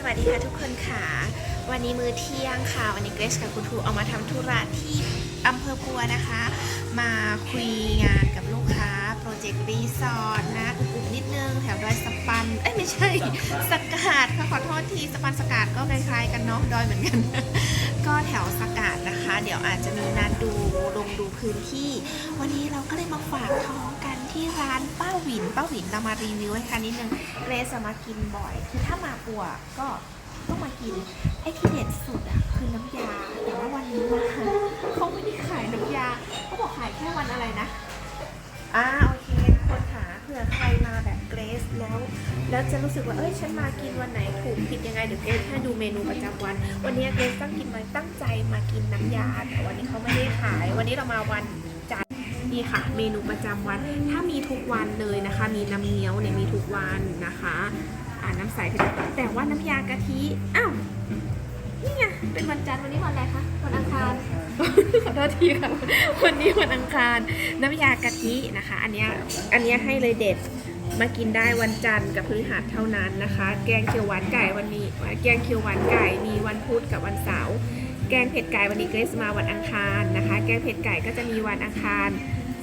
สวัสดีค่ะทุกคนค่ะ วันนี้มื้อเที่ยงค่ะ วันนี้เกรซกับคุณครูเอามาทำธุระที่อำเภอปัวนะคะ มาคุยงานกับลูกค้า โปรเจกต์รีสอร์ทนะอุบๆนิดนึง แถวดอยสปัน เอ้ย ไม่ใช่ สกาดค่ะขอโทษทีสปันสกาดก็คล้ายๆกันเนาะดอยเหมือนกัน ก็แถวสกาดนะคะ เดี๋ยวอาจจะมีนัดดูลงดูพื้นที่ วันนี้เราก็เลยมาฝากท้อง ที่ร้านป้าหวินป้าหวินเรามารีวิวให้ค่ะนิดนึงเกรซจะมากินบ่อย คือถ้ามาปัวก็ต้องมากินไอ้ที่เด็ดสุดอะคือน้ำยาแต่ว่าวันนี้มาเขาไม่ได้ขายน้ำยาเขาบอกขายแค่วันอะไรนะอ่าโอเคคนค่ะเผื่อใครมาแบบเกรซแล้ว แล้วจะรู้สึกว่าเอ้ยฉันมากินวันไหนถูกผิดยังไงเดี๋ยวเกรซให้ดูเมนูประจำวัน วันนี้เกรซตั้งกินมาตั้งใจมากินน้ำยาแต่วันนี้เขาไม่ได้ขาย วันนี้เรามาวัน นี่ค่ะ เมนูประจำวัน ถ้ามีทุกวันเลยนะคะ มีน้ำเงี้ยวเนี่ยมีทุกวันนะคะอ่าน้ำใสแต่ว่าน้ำยากะทิอ้าวนี่ไงเป็นวันจันทร์วันนี้วันอะไรคะวันอังคารขอโทษทีค่ะวันนี้วันอังคารน้ำยากะทินะคะ อันเนี้ยอันเนี้ยให้เลยเด็ดมากินได้วันจันทร์กับพฤหัสเท่านั้นนะคะ แกงเขียวหวานไก่วันนี้แกงเขียวหวานไก่มีวันพุธกับวันเสาร์แกงเผ็ดไก่วันนี้เกรซมาวันอังคารนะคะ แกงเผ็ดไก่ก็จะมีวันอังคาร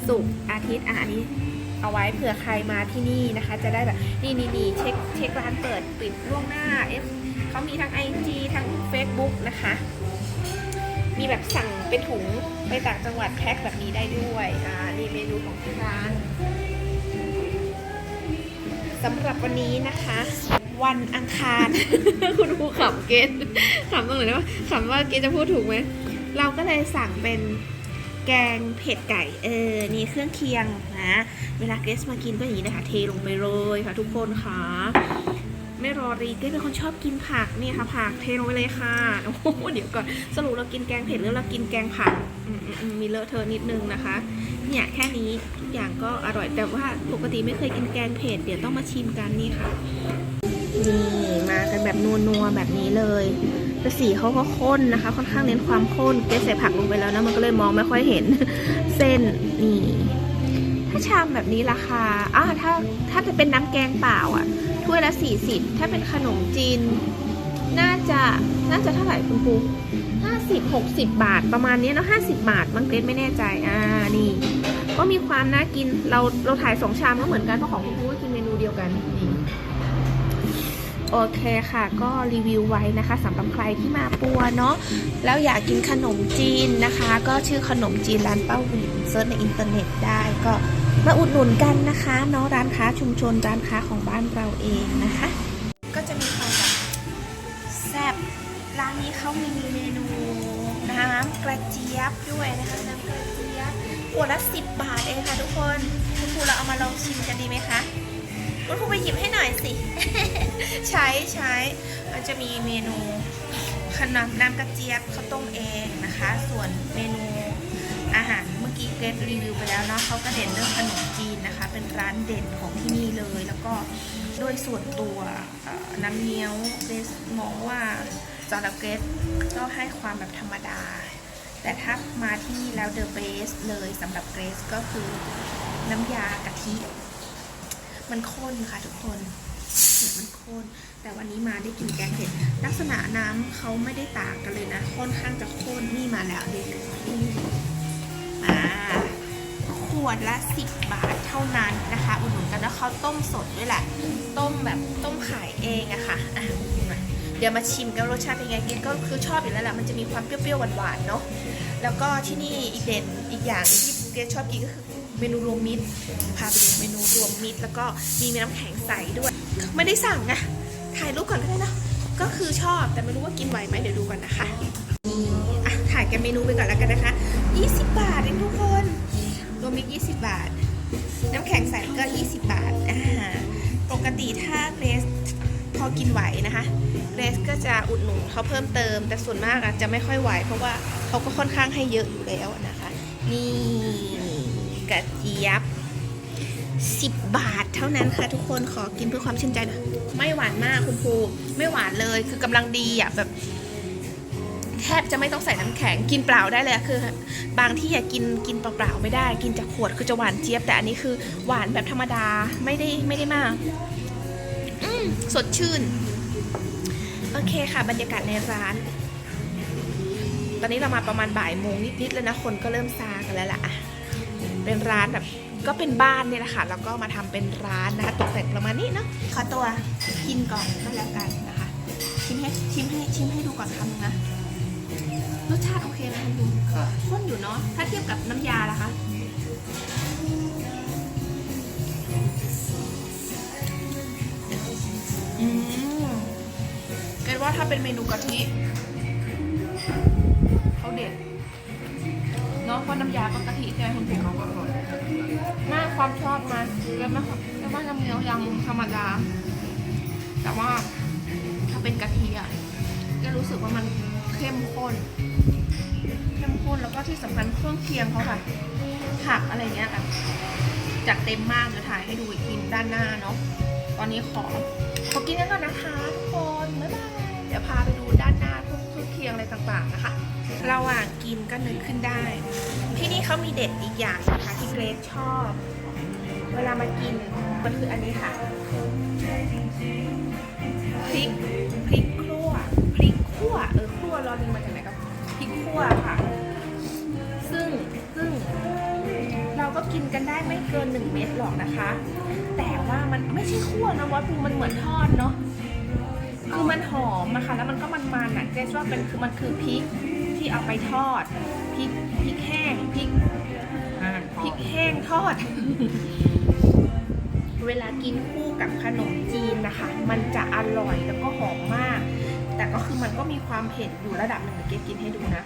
ศุกร์อาทิตย์อะอันนี้เอาไว้เผื่อใครมาที่นี่นะคะ จะได้แบบนี่นี่นี่เช็คเช็คร้านเปิดปิดล่วงหน้าเอฟเขามีทั้ง IG ทั้ง Facebook นะคะ มีแบบสั่งเป็นถุงไปต่างจังหวัดแพ็คแบบนี้ได้ด้วยอ่านี่เมนูของที่ร้านสำหรับวันนี้นะคะ วันอังคาร คุณครูขำเกณฑ์ขำตรงไหนนะว่าขำว่าเกณฑ์จะพูดถูกไหมเราก็เลยสั่งเป็น แกงเผ็ดไก่ เออ นี่เครื่องเคียงนะ เวลาเกรซมากินก็อย่างนี้นะคะ เทลงไปเลยค่ะทุกคนค่ะ ไม่รอรีเกรซเป็นคนชอบกินผักเนี่ยค่ะ ผักเทลงไปเลยค่ะ โอ้โห เดี๋ยวก่อน สรุปเรากินแกงเผ็ดหรือเรากินแกงผัก มีเลอะเทอะนิดนึงนะคะ เนี่ยแค่นี้ทุกอย่างก็อร่อย แต่ว่าปกติไม่เคยกินแกงเผ็ด เดี๋ยวต้องมาชิมกันนี่ค่ะ นี่มากันแบบนัวๆแบบนี้เลย แต่สีเขาก็ข้นนะคะ ค่อนข้างเน้นความข้นเกรซใส่ผักลงไปแล้วนะมันก็เลยมองไม่ค่อยเห็นเส้นนี่ถ้าชามแบบนี้ราคาอ่าถ้าถ้าจะเป็นน้ำแกงเปล่าอะถ้วยละ40ถ้าเป็นขนมจีนน่าจะน่าจะเท่าไหร่คุณครู50 60บหกสิบาทประมาณนี้เนอะ50บาทบางเกรดไม่แน่ใจอ่านี่ ก็มีความน่ากินเราเราถ่ายสองชามก็เหมือนกันเพราะของคุณครูก็กินเมนูเดียวกันนี่ โอเคค่ะ ก็รีวิวไว้นะคะสำหรับใครที่มาปัวเนาะแล้วอยากกินขนมจีนนะคะ ก็ชื่อขนมจีนร้านเป้าหวินเซิร์ชในอินเทอร์เน็ตได้ก็มาอุดหนุนกันนะคะเนาะร้านค้าชุมชนร้านค้าของบ้านเราเองนะคะ ก็จะมีความแบบแซ่บร้านนี้เขามีเมนูน้ำกระเจี๊ยบด้วยนะคะน้ำกระเจี๊ยบขวดละสิบบาทเองค่ะทุกคนคุณครูเราเอามาลองชิมกันดีไหมคะ คุณครูไปหยิบให้หน่อยสิ ใช้ใช้มันจะมีเมนูขนมน้ำกระเจี๊ยบข้าวต้มเองนะคะ ส่วนเมนูอาหารเมื่อกี้เกรดรีวิวไปแล้วเนาะเขาก็เด่นเรื่องขนมจีนนะคะ เป็นร้านเด่นของที่นี่เลย แล้วก็โดยส่วนตัวน้ำเงี้ยวเกรซมองว่าสำหรับเกรซก็ให้ความแบบธรรมดา แต่ถ้ามาที่นี่แล้วเดอะเบสเลยสำหรับเกรซก็คือน้ำยากะทิ มันข้นค่ะทุกคนเห็นมันข้น แต่วันนี้มาได้กินแกงเผ็ด ลักษณะน้ำเขาไม่ได้ต่างกันเลยนะ ค่อนข้างจะข้น นี่มาแล้วดูนี่อ่าขวดละ10บบาทเท่านั้นนะคะ อุดหนุนกันแล้วเขาต้มสดด้วยแหละ ต้มแบบต้มขายเองอะค่ะอะเดี๋ยวมาชิมกันรสชาติเป็นไงกินก็คือชอบอยู่แล้วแหละมันจะมีความเปรี้ยวๆหวานๆเนาะแล้วก็ที่นี่อีกเด่นอีกอย่างที่เกรซชอบกินก็คือ เมนูรวมมิตรพาไปดูเมนูรวมมิตร แล้วก็มีน้ำแข็งใสด้วย ไม่ได้สั่งอะถ่ายรูปก่อนก็ได้นะก็คือชอบแต่ไม่รู้ว่ากินไหวไหมเดี๋ยวดูกันนะคะนี่อะถ่ายกันเมนูไปก่อนแล้วกันนะคะ 20 บาทเองทุกคนรวมมิตร20 บาท น้ำแข็งใสก็ 20 บาทอ่าปกติถ้าเกรสพอกินไหวนะคะเกรสก็จะอุดหนุนเขาเพิ่มเติม แต่ส่วนมากอะจะไม่ค่อยไหว เพราะว่าเขาก็ค่อนข้างให้เยอะอยู่แล้วนะคะ นี่ กระเจี๊ยบ 10 บาทเท่านั้นค่ะทุกคนขอกินเพื่อความชื่นใจหน่อยไม่หวานมากคุณครูไม่หวานเลยคือกำลังดีอะแบบแทบจะไม่ต้องใส่น้ำแข็งกินเปล่าได้เลยคือ บางที่อยากกินกินเปล่าๆไม่ได้ กินจากขวดคือจะหวานเจี๊ยบ แต่อันนี้คือหวานแบบธรรมดาไม่ได้ไม่ได้มากอมสดชื่น โอเคค่ะ บรรยากาศในร้าน ตอนนี้เรามาประมาณบ่ายโมงนิดๆแล้วนะ คนก็เริ่มซากันแล้วล่ะ เป็นร้านแบบก็เป็นบ้านเนี่ยแหละค่ะแล้วก็มาทำเป็นร้านนะคะตกแต่งประมาณนี้เนาะขอตัวกินก่อนก็แล้วกันนะคะชิมให้ชิมให้ชิมให้ดูก่อนคำนึงนะรสชาติโอเคไหมคุณดูค่ข้นอยู่เนาะถ้าเทียบกับน้ำยาล่ะคะอืมเกิดว่าถ้าเป็นเมนูกะทิเขาเด็ด เนาะเพราะน้ำยาก็กะทิใช่ไหมคุณผู้ชมหน้าความชอบมาเกดนะคะเกดว่าน้ำเงี้ยวยังธรรมดา แต่ว่าถ้าเป็นกะทิอะก็รู้สึกว่ามันเข้มข้นเข้มข้นแล้วก็ที่สำคัญเครื่องเคียงเขาแบบผักอะไรเงี้ยแบบจัดเต็มมากเดี๋ยวถ่ายให้ดูอีกทีด้านหน้าเนาะตอนนี้ขอขอกินกันก่อนนะคะทุกคนบ๊ายบายเดี๋ยวพาไปดูด้านหน้า เคียงอะไรต่างๆนะคะระหว่างกินก็นึกขึ้นได้ ที่นี่เขามีเด็ดอีกอย่างนะคะที่เกรซชอบ เวลามากินมันคืออันนี้ค่ะพริกพริกคั่วพริกคั่วเออคั่วรอลิงมาจากไหนกับพริกคั่วค่ะ ซึ่งซึ่งเราก็กินกันได้ไม่เกินหนึ่งเม็ดหรอกนะคะ แต่ว่ามันไม่ใช่คั่วนะวัดปูมันเหมือนทอดเนาะ คือมันหอมอะค่ะแล้วมันก็มันๆอะเจสว่าเป็นคือมันคือพริกที่เอาไปทอดพริกพริกแห้งพริกพริกแห้งทอด เวลากินคู่กับขนมจีนนะคะ มันจะอร่อยแล้วก็หอมมาก แต่ก็คือมันก็มีความเผ็ดอยู่ระดับหนึ่งเดี๋ยวเกดกินให้ดูนะ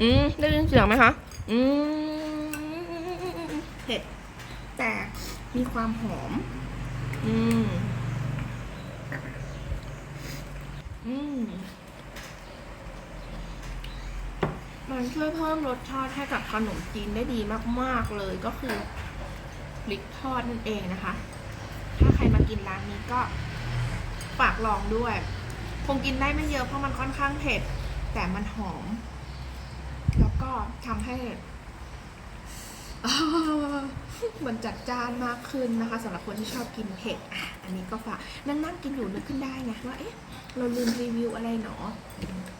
อืมได้ยินเสียงไหมคะ อืมเผ็ดแต่มีความหอม อืม อืม มันช่วยเพิ่มรสชาติให้กับขนมจีนได้ดีมาก ๆ เลยก็คือพริกทอดนั่นเองนะคะ ถ้าใครมากินร้านนี้ก็ฝากลองด้วย คงกินได้ไม่เยอะเพราะมันค่อนข้างเผ็ด แต่มันหอม แล้วก็ทำให้ เหมันจัดจานมากขึ้นนะคะสำหรับคนที่ชอบกินเผ็ดอะอันนี้ก็ฝากนั่งนั่งกินอยู่นึกขึ้นได้ไงว่าเอ๊ะเราลืมรีวิวอะไรหนอ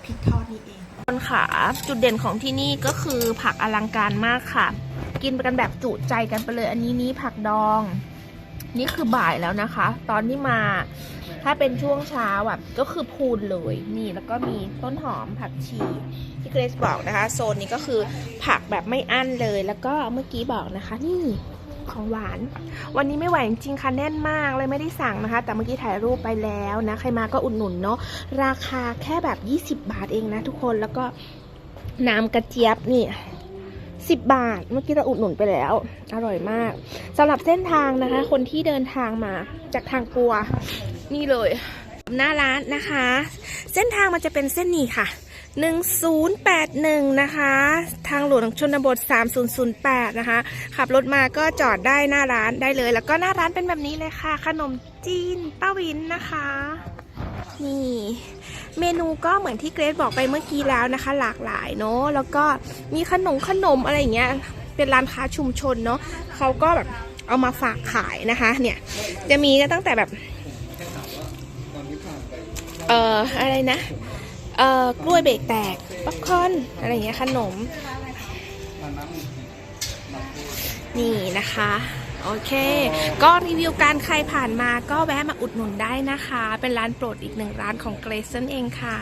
พริกทอดนี่เองคนขาจุดเด่นของที่นี่ก็คือผักอลังการมากค่ะ กินไปกันแบบจุใจกันไปเลยอันนี้นี้ผักดอง นี่คือบ่ายแล้วนะคะ ตอนที่มา ถ้าเป็นช่วงเช้าแบบก็คือพูนเลยนี่แล้วก็มีต้นหอมผักชีที่เกรซบอกนะคะ โซนนี้ก็คือผักแบบไม่อั้นเลย แล้วก็เมื่อกี้บอกนะคะนี่ของหวาน วันนี้ไม่ไหวจริงค่ะแน่นมากเลยไม่ได้สั่งนะคะ แต่เมื่อกี้ถ่ายรูปไปแล้วนะ ใครมาก็อุดหนุนเนาะราคาแค่แบบ 20 บาทเองนะทุกคนแล้วก็น้ำกระเจี๊ยบนี่ 10 บาท เมื่อกี้เราอุดหนุนไปแล้ว อร่อยมากสำหรับเส้นทางนะคะ คนที่เดินทางมาจากทางปัว นี่เลย หน้าร้านนะคะ เส้นทางมันจะเป็นเส้นนี้ค่ะ1081 นะคะ ทางหลวงชนบท 3008 นะคะ ขับรถมาก็จอดได้หน้าร้านได้เลย แล้วก็หน้าร้านเป็นแบบนี้เลยค่ะ ขนมจีนป้าวินนะคะ นี่ เมนูก็เหมือนที่เกรซบอกไปเมื่อกี้แล้วนะคะ หลากหลายเนาะแล้วก็มีขนมขนมอะไรอย่างเงี้ยเป็นร้านค้าชุมชนเนาะเขาก็แบบเอามาฝากขายนะคะ เนี่ย จะมีตั้งแต่แบบเอ่ออะไรนะเอ่อกล้วยเบรกแตกป๊อปคอนอะไรอย่างเงี้ยขนม นี่นะคะ โอเค ก็รีวิวการใครผ่านมาก็แวะมาอุดหนุนได้นะคะ เป็นร้านโปรดอีกหนึ่งร้านของเกรซนั่นเองค่ะ